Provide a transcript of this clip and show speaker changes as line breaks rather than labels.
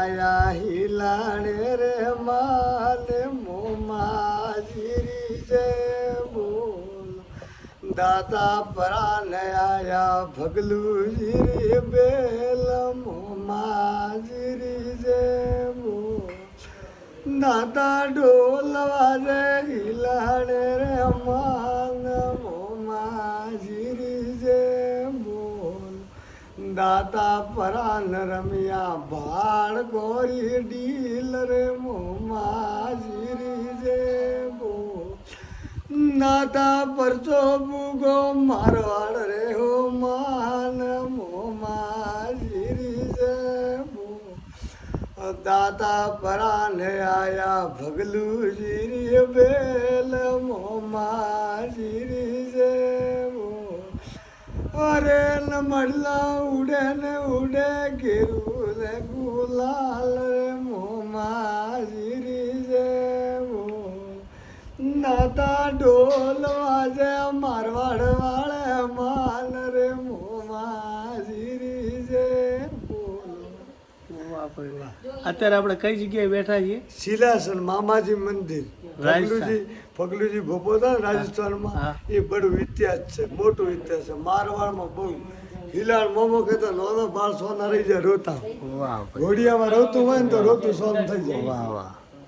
આયા હિલાણે રે માને મોમાજીરી જય બોલ. દાતા પરાને આયા ભગલુજી રે બેલ મોમાજીરી જય બોલ. દાતા ઢોલવા વાજે હિલાણે રે માન દાતા પરાન રમ્યા ભાળ ગોરી ડીલ રે મોમાજીરી જે બો નાતા પરચો બુગો મારવાડ રે હો માન મોમાજીરી જે બો દાતા પરાને આયા ભગલું જીરી બેલ મોમાજીરી अरे न मडला उडे न उडे गिरुल गुलाल रे मोमा जिरी जे वो नाता डोल
વાહ અત્યારે આપણે કઈ જગ્યાએ બેઠા છીએ?
શિલાસન મામાજી મંદિર.
રાજસ્થાન.
ફગલુજી પગલુજી ભોપો હતા ને રાજસ્થાનમાં એ બડું ઇતિહાસ છે મોટું ઇતિહાસ છે. મારવાડમાં બહુ. હિલાળ મોમો કહેતા નોનો બાળ સોના રહી જાય રોતા. ઘોડિયામાં રોતું હોય ને તો રોતું સોન થઈ જાય.
વાહ વાહ.